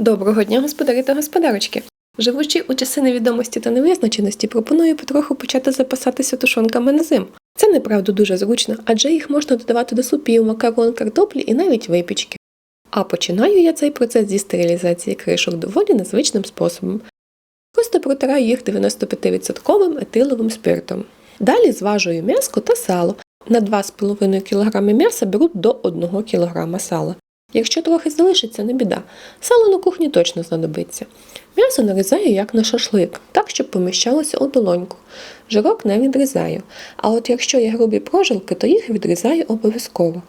Доброго дня, господарі та господарочки! Живучи у часи невідомості та невизначеності, пропоную потроху почати запасатися тушонками на зиму. Це неправда дуже зручно, адже їх можна додавати до супів, макарон, картоплі і навіть випічки. А починаю я цей процес зі стерилізації кришок доволі незвичним способом. Просто протираю їх 95% етиловим спиртом. Далі зважую м'яско та сало. На 2,5 кг м'яса беру до 1 кг сала. Якщо трохи залишиться, не біда. Сало на кухні точно знадобиться. М'ясо нарізаю як на шашлик, так, щоб поміщалося у долоньку. Жирок не відрізаю. А от якщо є грубі прожилки, то їх відрізаю обов'язково.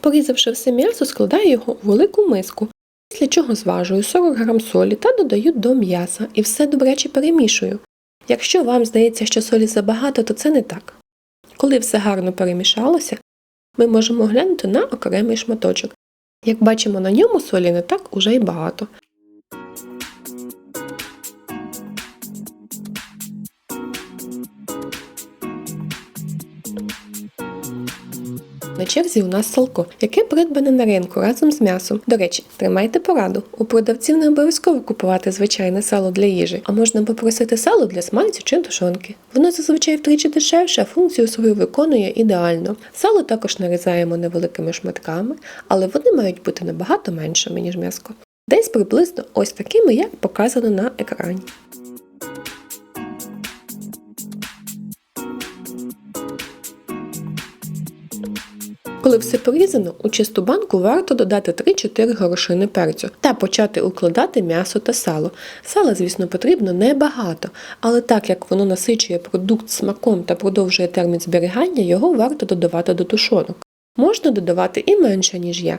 Порізавши все м'ясо, складаю його у велику миску, після чого зважую 40 г солі та додаю до м'яса і все добряче перемішую. Якщо вам здається, що солі забагато, то це не так. Коли все гарно перемішалося, ми можемо глянути на окремий шматочок. Як бачимо, на ньому солі не так уже й багато. На черзі у нас салко, яке придбане на ринку разом з м'ясом. До речі, тримайте пораду. У продавців не обов'язково купувати звичайне сало для їжі, а можна попросити сало для смальцю чи тушонки. Воно зазвичай втричі дешевше, а функцію свою виконує ідеально. Сало також нарізаємо невеликими шматками, але вони мають бути набагато меншими, ніж м'яско. Десь приблизно ось такими, як показано на екрані. Коли все порізано, у чисту банку варто додати 3-4 горошини перцю та почати укладати м'ясо та сало. Сала, звісно, потрібно небагато, але так як воно насичує продукт смаком та продовжує термін зберігання, його варто додавати до тушонок. Можна додавати і менше, ніж я.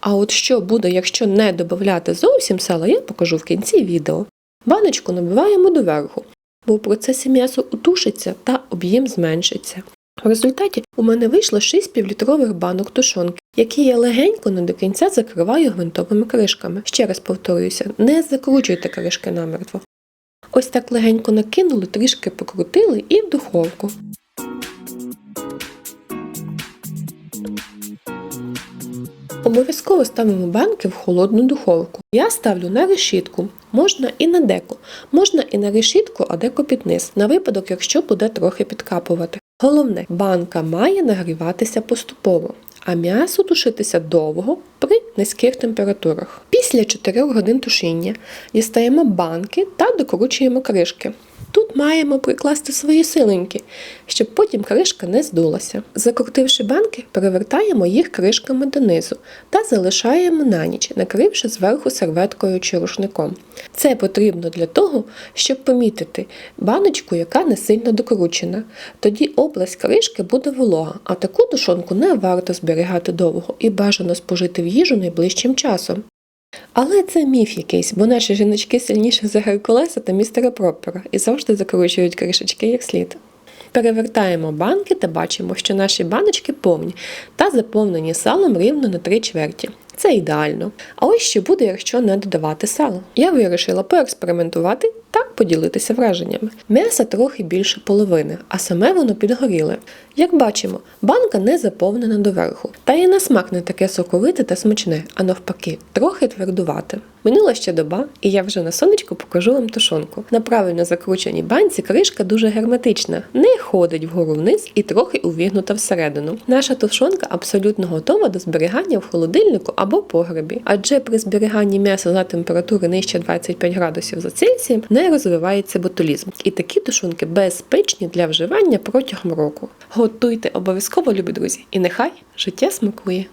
А от що буде, якщо не додати зовсім сала, я покажу в кінці відео. Баночку набиваємо доверху, бо в процесі м'ясо утушиться та об'єм зменшиться. В результаті у мене вийшло 6 півлітрових банок тушонки, які я легенько не до кінця закриваю гвинтовими кришками. Ще раз повторююся, не закручуйте кришки намертво. Ось так легенько накинули, трішки покрутили і в духовку. Обов'язково ставимо банки в холодну духовку. Я ставлю на решітку, можна і на деко, можна і на решітку, а деко під низ, на випадок, якщо буде трохи підкапувати. Головне, банка має нагріватися поступово, а м'ясо тушитися довго при низьких температурах. Після 4 годин тушіння дістаємо банки та докручуємо кришки. Маємо прикласти свої силеньки, щоб потім кришка не здулася. Закрутивши банки, перевертаємо їх кришками донизу та залишаємо на ніч, накривши зверху серветкою чи рушником. Це потрібно для того, щоб помітити баночку, яка не сильно докручена. Тоді область кришки буде волога, а таку тушонку не варто зберігати довго і бажано спожити в їжу найближчим часом. Але це міф якийсь, бо наші жіночки сильніші за Геркулеса та містера Пропера і завжди закручують кришечки як слід. Перевертаємо банки та бачимо, що наші баночки повні та заповнені салом рівно на три чверті. Це ідеально. А ось що буде, якщо не додавати сало. Я вирішила поекспериментувати та поділитися враженнями. М'яса трохи більше половини, а саме воно підгоріле. Як бачимо, банка не заповнена доверху, та і на смак не таке соковите та смачне, а навпаки, трохи твердувате. Минула ще доба, і я вже на сонечку покажу вам тушонку. На правильно закрученій банці кришка дуже герметична, не ходить вгору вниз і трохи увігнута всередину. Наша тушонка абсолютно готова до зберігання в холодильнику або погребі, адже при зберіганні м'яса за температури нижче 25 градусів за Цельсієм не розвивається ботулізм. І такі тушонки безпечні для вживання протягом року. Готуйте обов'язково, любі друзі, і нехай життя смакує.